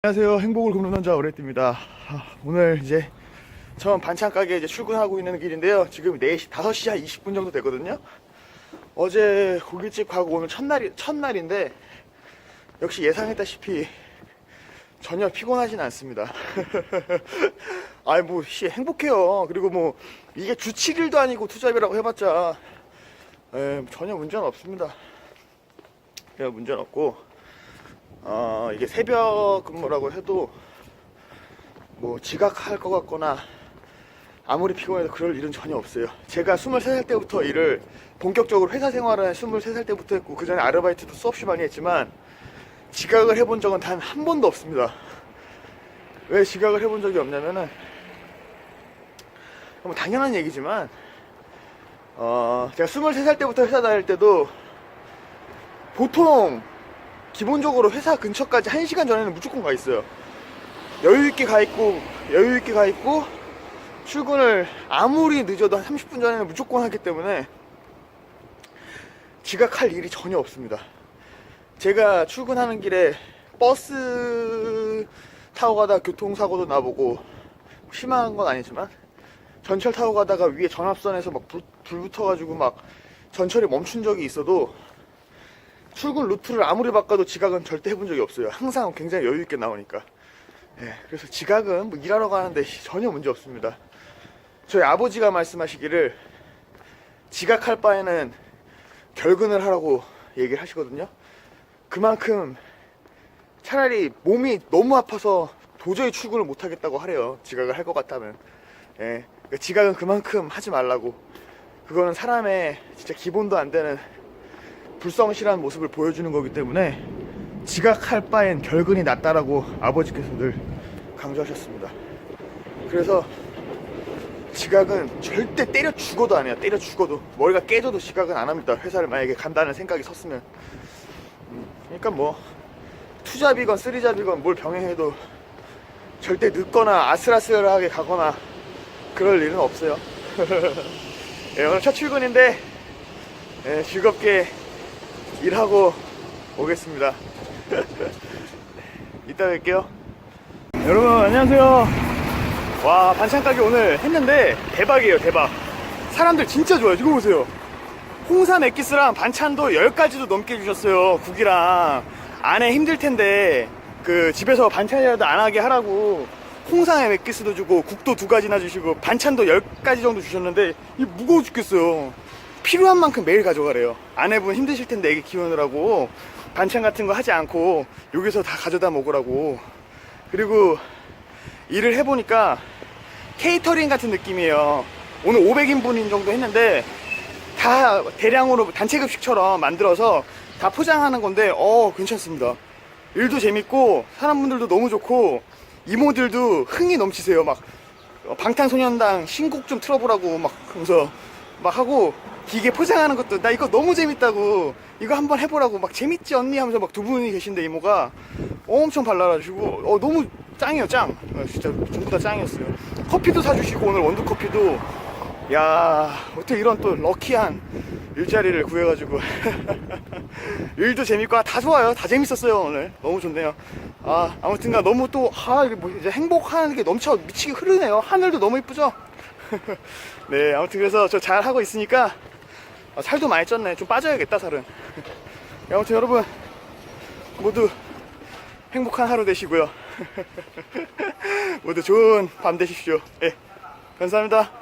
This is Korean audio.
안녕하세요. 행복을 굽는 자 오레띠입니다. 아, 오늘 이제 처음 반찬 가게 이제 출근하고 있는 길인데요. 지금 4시, 5시 한 20분 정도 되거든요. 어제 고깃집 가고 오늘 첫날이, 첫날인데 역시 예상했다시피 전혀 피곤하진 않습니다. 아이 뭐 씨, 행복해요. 그리고 뭐 이게 주 7일도 아니고 투잡이라고 해봤자 에, 전혀 문제는 없습니다. 그냥 문제는 없고 어, 이게 새벽 근무라고 해도 뭐 지각할 것 같거나 아무리 피곤해도 그럴 일은 전혀 없어요. 제가 23살 때부터 일을 본격적으로 회사 생활을 23살 때부터 했고 그 전에 아르바이트도 수없이 많이 했지만 지각을 해본 적은 단 한 번도 없습니다. 왜 지각을 해본 적이 없냐면은 뭐 당연한 얘기지만 어, 제가 23살 때부터 회사 다닐 때도 보통 기본적으로 회사 근처까지 1시간 전에는 무조건 가 있어요. 여유 있게 가 있고 여유 있게 가 있고 출근을 아무리 늦어도 한 30분 전에는 무조건 하기 때문에 지각할 일이 전혀 없습니다. 제가 출근하는 길에 버스 타고 가다 교통사고도 나보고 심한 건 아니지만 전철 타고 가다가 위에 전압선에서 막 불, 불 붙어가지고 막 전철이 멈춘 적이 있어도 출근 루트를 아무리 바꿔도 지각은 절대 해본 적이 없어요. 항상 굉장히 여유 있게 나오니까. 예, 그래서 지각은 뭐 일하러 가는데 전혀 문제 없습니다. 저희 아버지가 말씀하시기를 지각할 바에는 결근을 하라고 얘기를 하시거든요. 그만큼 차라리 몸이 너무 아파서 도저히 출근을 못 하겠다고 하래요. 지각을 할 것 같다면. 예, 그러니까 지각은 그만큼 하지 말라고. 그거는 사람의 진짜 기본도 안 되는 불성실한 모습을 보여주는 거기 때문에 지각할 바엔 결근이 낫다라고 아버지께서 늘 강조하셨습니다. 그래서 지각은 절대 때려 죽어도 안 해요. 때려 죽어도 머리가 깨져도 지각은 안 합니다. 회사를 만약에 간다는 생각이 섰으면. 음, 그러니까 뭐 투잡이건 쓰리잡이건 뭘 병행해도 절대 늦거나 아슬아슬하게 가거나 그럴 일은 없어요. 예, 오늘 첫 출근인데 예, 즐겁게 일하고 오겠습니다. 이따 뵐게요. 여러분 안녕하세요. 와 반찬 가게 오늘 했는데 대박이에요 대박. 사람들 진짜 좋아요. 이거 보세요. 홍삼 엑기스랑 반찬도 10가지도 넘게 주셨어요. 국이랑 안에 힘들 텐데 그 집에서 반찬이라도 안 하게 하라고 홍삼 엑기스도 주고 국도 두 가지나 주시고 반찬도 10가지 정도 주셨는데 이 무거워 죽겠어요. 필요한 만큼 매일 가져가래요. 아내분 힘드실 텐데 애기 키우느라고 반찬 같은 거 하지 않고 여기서 다 가져다 먹으라고. 그리고 일을 해보니까 케이터링 같은 느낌이에요. 오늘 500인분 정도 했는데 다 대량으로 단체급식처럼 만들어서 다 포장하는 건데 어 괜찮습니다. 일도 재밌고 사람분들도 너무 좋고 이모들도 흥이 넘치세요. 막 어, 방탄소년단 신곡 좀 틀어보라고 막 하면서 막 하고 기계 포장하는 것도 나 이거 너무 재밌다고. 이거 한번 해보라고 막 재밌지 언니 하면서 막 두 분이 계신데 이모가 엄청 발랄하시고 어 너무 짱이에요 짱. 어, 진짜 전부 다 짱이었어요. 커피도 사주시고 오늘 원두 커피도. 야 어떻게 이런 또 럭키한 일자리를 구해가지고. 일도 재밌고 아, 다 좋아요. 다 재밌었어요 오늘. 너무 좋네요. 아 아무튼가 너무 또아 뭐 이제 행복한 게 넘쳐 미치게 흐르네요. 하늘도 너무 이쁘죠 네 아무튼 그래서 저 잘 하고 있으니까 아, 살도 많이 쪘네. 좀 빠져야겠다 살은. 네, 아무튼 여러분 모두 행복한 하루 되시고요. 모두 좋은 밤 되십시오. 예 감사합니다